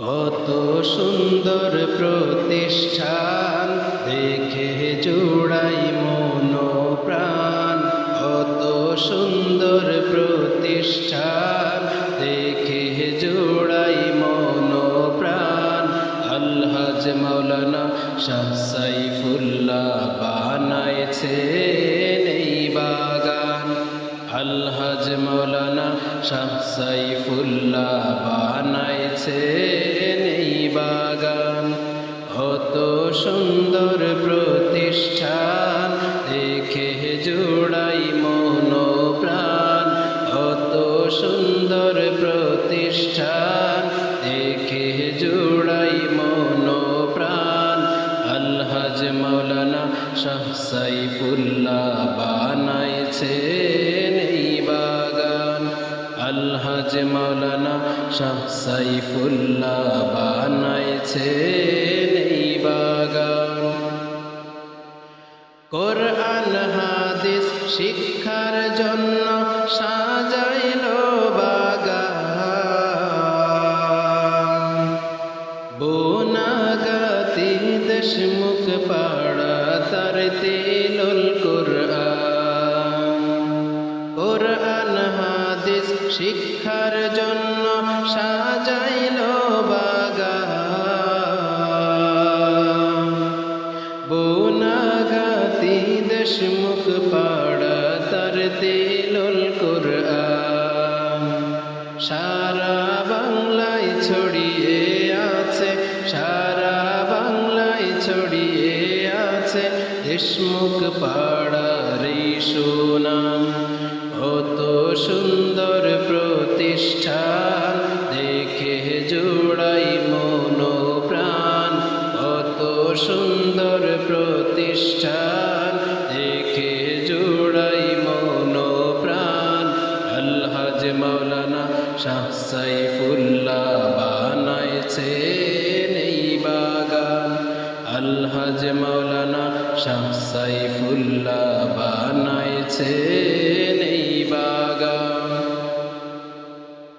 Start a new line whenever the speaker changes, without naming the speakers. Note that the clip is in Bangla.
কত সুন্দর প্রতিষ্ঠান, দেখে জোড়াই মন প্রাণ কত সুন্দর প্রতিষ্ঠান, দেখে জোড়াই মন প্রাণ আলহাজ মাওলানা শাহ সাইফুল্লাহ বানাইছেন শাহ সাইফুল্লাহ বানাইছেন এই বাগান। কত সুন্দর প্রতিষ্ঠান, দেখে জোড়াই মন প্রাণ কত সুন্দর প্রতিষ্ঠান, দেখে জোড়াই মন প্রাণ আলহাজ মৌলানা শাহ সাইফুল্লাহ বাগান আলহাজ মৌলানা শাহ সাইফুল্লাহ বানাইছে এই বাগান। কোরআন, হাদিস, শিক্ষার জন্য সাজাইল বাগান। বোনাগাতি দেশমুখ পাড়া তার শিক্ষার জন্য সাজাইল বোনাগাতি দেশমুখ পাড়া তার তেলুল কোরআন। সারা বাংলায় ছড়িয়ে আছে, সারা বাংলায় ছড়িয়ে আছে দেশমুখ পাড়ার সুনাম। কত সুন্দর প্রতিষ্ঠান দেখে জোড়াই মন প্রাণ কত সুন্দর প্রতিষ্ঠান। দেখে জোড়াই মন প্রাণ আলহাজ মৌলানা শাহ সাইফুল্লাহ বানাইছেন নেই বাগান। আলহাজ মৌলানা শাহ সাইফুল্লাহ বানাইছেন